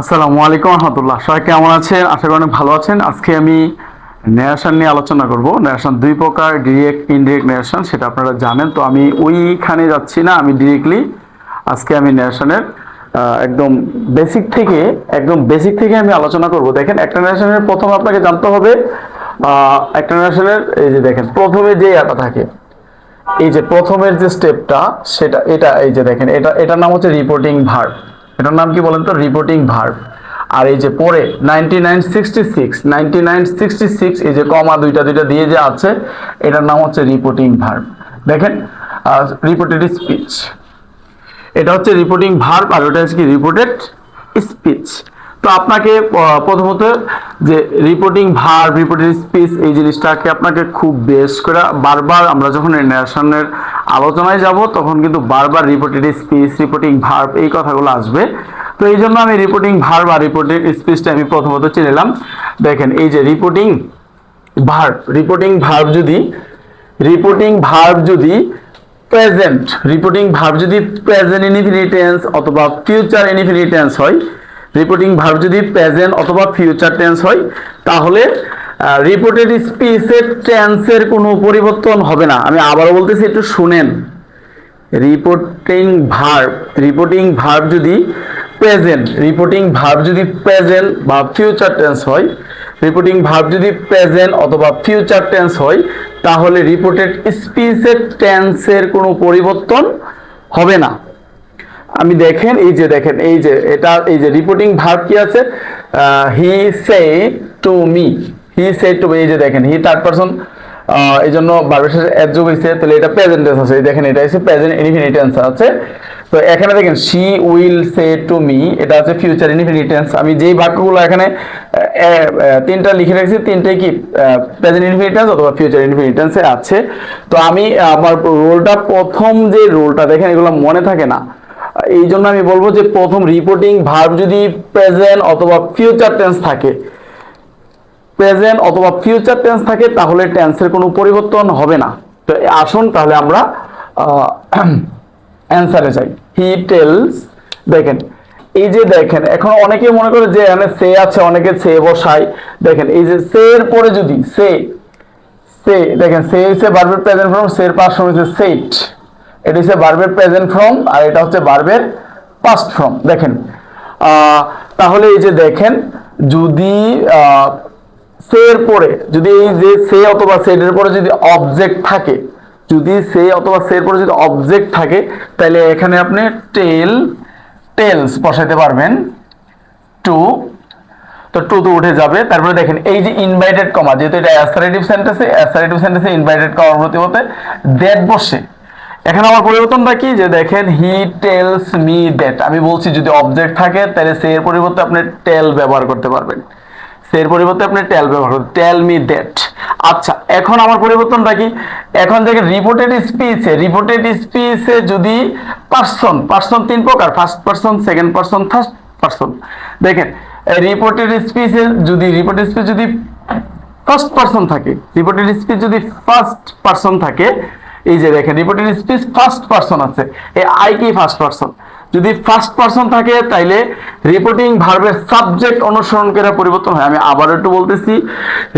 আসসালামু আলাইকুম রহমতুল্লাহ। সবাই কেমন আছেন? আশা করি অনেক ভালো আছেন। আজকে আমি ন্যারেশন নিয়ে আলোচনা করব। ন্যারেশন দুই প্রকার ডিরেক্ট ইনডিরেক্ট ন্যারেশন সেটা আপনারা জানেন। তো আমি ওইখানে যাচ্ছি না, আমি ডিরেক্টলি আজকে আমি ন্যারেশনের একদম বেসিক থেকে, একদম বেসিক থেকে আমি আলোচনা করব। দেখেন, একটা ন্যারেশনের প্রথম আপনাকে জানতে হবে একটা ন্যারেশনের এই যে দেখেন, প্রথমে যে ইয়াটা থাকে, এই যে প্রথমের যে স্টেপটা সেটা, এটা, এই যে দেখেন, এটা, এটার নাম হচ্ছে রিপোর্টিং ভার্ব এটার নাম কি বলেন তো? রিপোর্টিং ভার্ব আর এই যে পরে ninety nine sixty six ninety nine sixty six এই যে কমা দুইটা দুইটা দিয়ে যে আছে, এটার নাম হচ্ছে রিপোর্টিং ভার্ব দেখেন রিপোর্টেড স্পিচ এটা হচ্ছে রিপোর্টিং ভার্ব আর ওটা হচ্ছে কি? রিপোর্টেড স্পিচ তো আপনাকে প্রথমত যে রিপোর্টিং ভার্ব রিপোর্টিং স্পিচ এই জিনিসটাকে আপনাকে খুব বেশ করে বারবার আমরা যখন ন্যাশনের আলোচনায় যাব, তখন কিন্তু বারবার রিপোর্টিং স্পিচ রিপোর্টিং ভার্ব এই কথাগুলো আসবে। তো এই জন্য আমি রিপোর্টিং ভার্ব আর রিপোর্টিং স্পিচটা আমি প্রথমত চিনে নিলাম। দেখেন, এই যে রিপোর্টিং ভার্ব রিপোর্টিং ভার্ব যদি রিপোর্টিং ভার্ব যদি প্রেজেন্ট রিপোর্টিং ভার্ব যদি প্রেজেন্ট ইনফিনিট টেন্স অথবা ফিউচার ইনফিনিট টেন্স হয় রিপোর্টিং ভার্ব যদি প্রেজেন্ট অথবা ফিউচার টেন্স হয়, তাহলে রিপোর্টেড স্পিচের টেন্সের কোনো পরিবর্তন হবে না। আমি আবারও বলতেছি, একটু শুনেন। রিপোর্টিং ভার্ব রিপোর্টিং ভার্ব যদি প্রেজেন্ট রিপোর্টিং ভার্ব যদি প্রেজেন্ট বা ফিউচার টেন্স হয় রিপোর্টিং ভার্ব যদি প্রেজেন্ট অথবা ফিউচার টেন্স হয়, তাহলে রিপোর্টেড স্পিচের টেন্সের কোনো পরিবর্তন হবে না। আমি দেখেন, এই যে দেখেন, এই যে, এটা, এই যে রিপোর্টিং ভার্ব কি আছে? He say to me he say to me এই যে দেখেন হি থার্ড পারসন এই জন্য ভার্বের অ্যাড যোগ হয়েছে, তাহলে এটা প্রেজেন্ট টেন্স আছে। দেখেন, এটা হচ্ছে প্রেজেন্ট ইনফিনিট টেন্স আছে। তো এখানে দেখেন she will say to me এটা হচ্ছে ফিউচার ইনফিনিট টেন্স আমি যেই বাক্যগুলো এখানে তিনটা লিখে রেখেছি তিনটাই কি প্রেজেন্ট ইনফিনিট টেন্স অথবা ফিউচার ইনফিনিট টেন্সে আছে। তো আমি আমার রোলটা প্রথম যে রোলটা দেখেন, এগুলো মনে থাকে না। এই জন্য আমি বলব যে প্রথম রিপোর্টিং ভার্ব যদি প্রেজেন্ট অথবা ফিউচার টেন্স থাকে প্রেজেন্ট অথবা ফিউচার টেন্স থাকে, তাহলে টেন্সের কোনো পরিবর্তন হবে না। তো আসুন তাহলে আমরা অ্যান্সারে যাই। হি টেলস দেখেন, এই যে দেখেন, এখন অনেকে মনে করে যে এখানে সে আছে, অনেকে সে বসায়। দেখেন, এই যে সে এর পরে যদি, সে সে, দেখেন, সে হচ্ছে বার্বের প্রেজেন্ট ফর্ম সে এর ফর্ম হচ্ছে সেট এটা হচ্ছে বার্বের প্রেজেন্ট ফর্ম আর এটা হচ্ছে বার্বের পাস্ট ফর্ম দেখেন। তাহলে এই যে দেখেন, যদি সে এর পরে, যদি এই যে সে অথবা সেট এর পরে যদি অবজেক্ট থাকে, যদি সে অথবা সে এর পরে যদি অবজেক্ট থাকে, তাহলে এখানে আপনি টেল টেলস বসাইতে পারবেন। টু তো টু তো উঠে যাবে। তারপরে দেখেন, এই যে ইনভাইটেড কমা যেহেতু এটা অ্যাসারেটিভ সেন্টেন্সে অ্যাসারেটিভ সেন্টেন্সে ইনভাইটেড কমার প্রতিমতে দ্যাট বসে। এখানে আমার পরিবর্তনটা কি? যে দেখেন হি টেলস মি দ্যাট আমি বলছি, যদি অবজেক্ট থাকে, তাহলে সে এর পরিবর্তে আপনি টেল ব্যবহার করতে পারবেন। সে এর পরিবর্তে আপনি টেল ব্যবহার করবেন। টেল মি দ্যাট আচ্ছা এখন আমার পরিবর্তনটা কি? এখন দেখেন রিপোর্টেড স্পিচে রিপোর্টেড স্পিচে যদি পার্সন পার্সন তিন প্রকার। First person second person third person দেখেন রিপোর্টেড স্পিচে যদি রিপোর্টেড স্পিচ যদি ফার্স্ট পার্সন থাকে রিপোর্টেড স্পিচ যদি ফার্স্ট পার্সন থাকে এই যে দেখেন রিপোর্টেড স্পিচ ফার্স্ট পার্সন আছে। এই আই কি ফার্স্ট পার্সন যদি ফার্স্ট পার্সন থাকে, তাইলে রিপোর্টিং ভার্বের সাবজেক্ট অনুসরণ করে পরিবর্তন হয়। আমি আবার একটু বলতেছি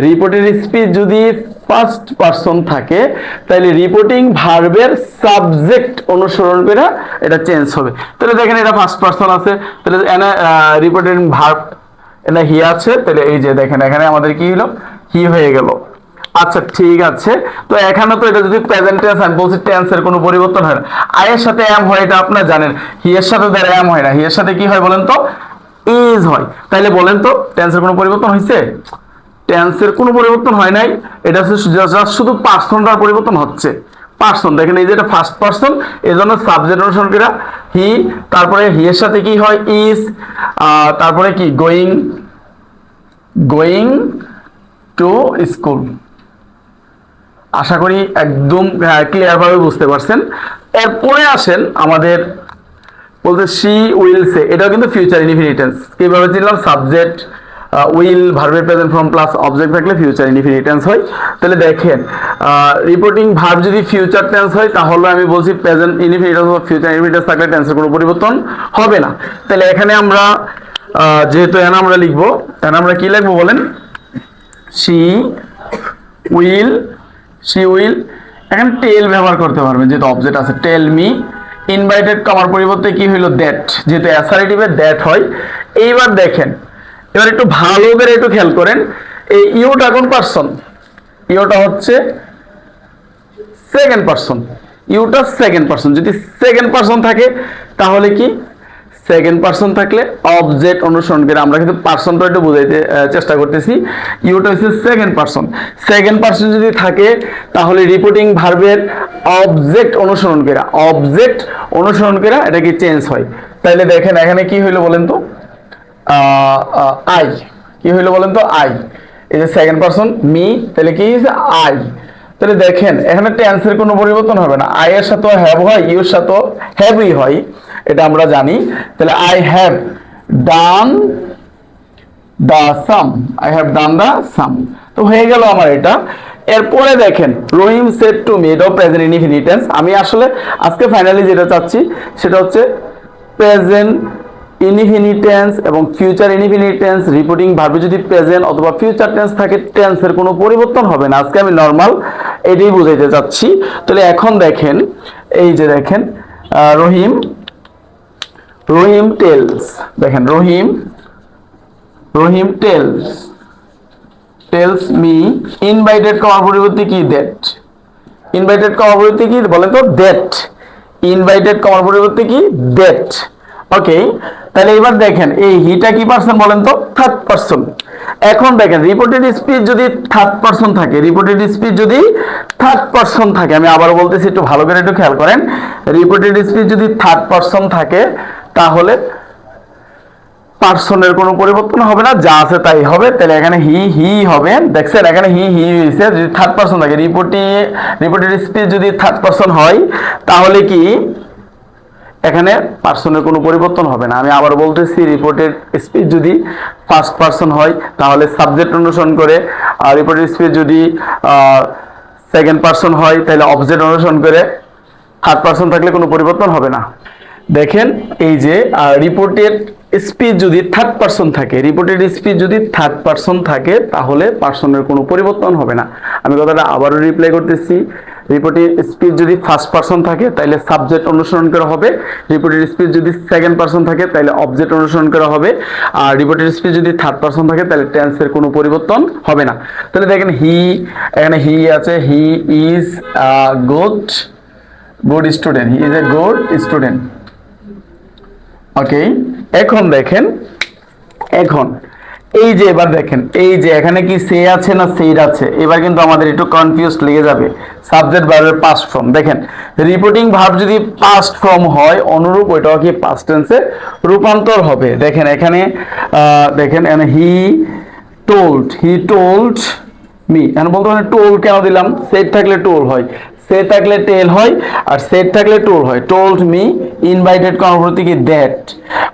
রিপোর্টেড স্পিচ যদি ফার্স্ট পার্সন থাকে তাহলে রিপোর্টিং ভার্বের সাবজেক্ট অনুসরণ করে এটা চেঞ্জ হবে। তাহলে দেখেন, এটা ফার্স্ট পার্সন আছে। তাহলে এনে রিপোর্টিং ভার্ব এটা হি আছে। তাহলে এই যে দেখেন, এখানে আমাদের কি হলো হি হয়ে গেল। আচ্ছা ঠিক আছে। তো এখানে তো এটা যদি প্রেজেন্ট টেন্স আমি বলছি টেন্সের কোনো পরিবর্তন হয় না। আয়ের সাথে এম হয় এটা আপনারা জানেন। হি এর সাথে তার এম হয় না। হি এর সাথে কি হয় বলেন তো? ইজ হয়। তাইলে বলেন তো টেন্সের কোনো পরিবর্তন হয়েছে টেন্সের কোনো পরিবর্তন হয় নাই। এটা শুধু পার্সনটার পরিবর্তন হচ্ছে। পার্সন দেখেন এই যে এটা ফার্স্ট পার্সন এই জন্য সাবজেক্ট অনুসরণ করে হি তারপরে হি এর সাথে কি হয়? ইজ তারপরে কি? গোয়িং গোয়িং টু স্কুল আশা করি একদম ক্লিয়ার ভাবে বুঝতে পারছেন। এরপরে আসেন আমাদের বলতে সি উইল সে এটাও কিন্তু ফিউচার ইনফিনিটেন্স কীভাবে চিনলাম? সাবজেক্ট উইল ভার্বের প্রেজেন্ট ফর্ম প্লাস অবজেক্ট থাকলে ফিউচার ইনফিনিটেন্স হয়। তাহলে দেখেন রিপোর্টিং ভার্ব যদি ফিউচার টেন্স হয়, তাহলে আমি বলছি প্রেজেন্ট ইনফিনিটেন্স বা ফিউচার ইনফিনিটেন্স থাকলে টেন্সের কোনো পরিবর্তন হবে না। তাহলে এখানে আমরা যেহেতু এখানে আমরা লিখব এখানে আমরা কি লিখব বলেন? সি উইল সি উইল এখানে টেল ব্যবহার করতে পারবেন যেহেতু অবজেক্ট আছে টেল মি ইনভাইটেড কমার পরিবর্তে কি হইল দ্যাট যেহেতু অ্যাসারেটিভে দ্যাট হয়। এইবার দেখেন, এবার একটু ভালো করে একটু খেয়াল করেন, এই ইউটা কোন পার্সন ইউটা হচ্ছে সেকেন্ড পার্সন ইউটা সেকেন্ড পার্সন যদি সেকেন্ড পার্সন থাকে, তাহলে কি? সেকেন্ড পার্সন থাকলে অবজেক্ট অনুসরণ করে আমরা কিন্তু পার্সনটা একটু বুঝাইতে চেষ্টা করতেছি। ইউটা হচ্ছে সেকেন্ড পার্সন সেকেন্ড পার্সন যদি থাকে, তাহলে রিপোর্টিং ভার্বের অবজেক্ট অনুসরণ করে। অবজেক্ট অনুসরণ করে এটা কি চেঞ্জ হয়? তাইলে দেখেন এখানে কি হইল বলেন তো? আই কি হইল বলেন তো? আই এই যে সেকেন্ড পার্সন মি তাহলে কি আই তাহলে দেখেন, এখানে টেন্সের কোনো পরিবর্তন হবে না। আই এর সাথেও হ্যাভ হয় ইউর সাথে হ্যাভই হয়। এটা আমরা জানি। তাহলে I have done the sum I have done the sum তো হয়ে গেল আমার এটা। এরপরে দেখেন, রহিম সেট টু মি এটাও প্রেজেন্ট ইনফিনিটেন্স আমি আসলে আজকে ফাইনালি যেটা চাচ্ছি, সেটা হচ্ছে প্রেজেন্ট ইনফিনিটেন্স এবং ফিউচার ইনফিনিটেন্স রিপোর্টিং ভাবে যদি প্রেজেন্ট অথবা ফিউচার টেন্স থাকে টেন্সের কোনো পরিবর্তন হবে না। আজকে আমি নর্মাল এটাই বুঝাইতে চাচ্ছি। তাহলে এখন দেখেন, এই যে দেখেন রহিম রহিম টেলস, দেখেন, Rahim Rahim tells tells me, invited কমার পরিবর্তে কি? দ্যাট ইনভাইটেড কমার পরিবর্তে কি? বলেন তো দ্যাট ইনভাইটেড কমার পরিবর্তে কি? দ্যাট ওকে তাহলে এবার দেখেন, এই হিটা কি পার্সন বলেন তো? থার্ড পার্সন এখন দেখেন রিপোর্টেড স্পিড যদি থার্ড পার্সন থাকে রিপোর্টেড স্পিড যদি থার্ড পার্সন থাকে, আমি আবার বলতেছি, একটু ভালো করে একটু খেয়াল করেন রিপোর্টেড স্পিড যদি থার্ড পার্সন থাকে তাহলে পার্সনের কোনো পরিবর্তন হবে না, যা আছে তাই হবে। তাহলে এখানে হি হি হবে। দেখছেন, এখানে হি হি হয়েছে, যদি থার্ড পার্সন থাকে রিপোর্টি রিপোর্টেড স্পিচ যদি থার্ড পার্সন হয়, তাহলে কি এখানে পার্সনের কোনো পরিবর্তন হবে না। আমি আবার বলতেছি রিপোর্টের স্পিচ যদি ফার্স্ট পার্সন হয়, তাহলে সাবজেক্ট অনুসরণ করে আর রিপোর্টেড স্পিচ যদি সেকেন্ড পার্সন হয়, তাহলে অবজেক্ট অনুসরণ করে থার্ড পার্সন থাকলে কোনো পরিবর্তন হবে না। দেখেন, এই যে রিপোর্টেড স্পিড যদি থার্ড পার্সন থাকে রিপোর্টেড স্পিড যদি থার্ড পার্সন থাকে, তাহলে পার্সনের কোনো পরিবর্তন হবে না। আমি কথাটা আবারও রিপ্লাই করতেছি রিপোর্টেড স্পিড যদি ফার্স্ট পার্সন থাকে তাহলে সাবজেক্ট অনুসরণ করা হবে। রিপোর্টেড স্পিড যদি সেকেন্ড পার্সন থাকে তাহলে অবজেক্ট অনুসরণ করা হবে। আর রিপোর্টেড স্পিড যদি থার্ড পার্সন থাকে তাহলে টেন্সের কোনো পরিবর্তন হবে না। তাহলে দেখেন হি এখানে হি আছে he is a good good student he is a good student okay এখন দেখেন, এখন, এই যে এবার দেখেন, এই যে এখানে কি সে আছে না সেইড আছে, এবার কিন্তু আমাদের একটু কনফিউজ লেগে যাবে। সাবজেক্ট ভার্বের পাস্ট ফর্ম দেখেন রিপোর্টিং ভার্ব যদি পাস্ট ফর্ম হয়, অনুরূপ ওইটাও কি পাস্ট টেন্সে রূপান্তর হবে। দেখেন এখানে দেখেন he told he told me এখন বলতে পারেন টোল কেন দিলাম? সেট থাকলে টোল হয়। সে থাকলে টেল হয় আর সেট থাকলে টোল হয়। টোল্ড মি, ইনভাইটেড কর্মপ্রতি কি দ্যাট?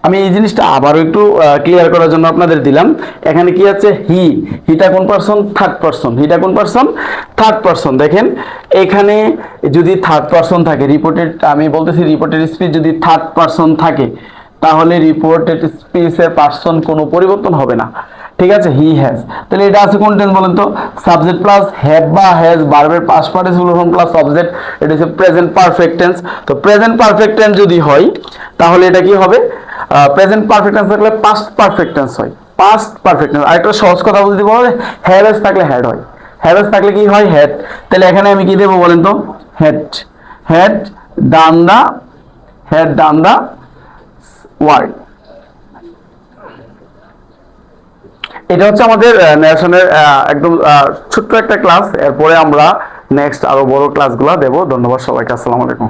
আমি এই জিনিসটা আবারও একটু ক্লিয়ার করার জন্য আপনাদের দিলাম। এখানে কি আছে? হি। হিটা কোন পার্সন? Third person. হিটা কোন পার্সন? Third person. দেখেন, এখানে যদি থার্ড পার্সন থাকে রিপোর্টেড আমি বলতেছি রিপোর্টেড স্পিচ যদি থার্ড পার্সন থাকে তাহলে রিপোর্টেড স্পিচের পার্সন কোনো পরিবর্তন হবে না। ঠিক আছে? হি হ্যাজ তাহলে এটা আছে কোন টেন্স বলেন তো? সাবজেক্ট প্লাস হ্যাভ বা হ্যাজ ভার্বের past participle form plus object এটা হচ্ছে প্রেজেন্ট পারফেক্ট টেন্স তো প্রেজেন্ট পারফেক্ট টেন্স যদি হয়, তাহলে এটা কি হবে? প্রেজেন্ট পারফেক্ট টেন্স থাকলে পাস্ট পারফেক্ট টেন্স হয়। পাস্ট পারফেক্ট টেন্স আরেকটা সহজ কথা বলতে বলে হ্যাভ থাকলে হ্যাড হয়। হ্যাভ থাকলে কি হয়? হ্যাড তাহলে এখানে আমি কি দেবো বলেন তো? Had had done the had done the word এটা হচ্ছে আমাদের ন্যাশনের একদম ছোট্ট একটা ক্লাস। এরপরে আমরা নেক্সট আরও বড় ক্লাসগুলো দেবো। ধন্যবাদ সবাইকে। আসসালামু আলাইকুম।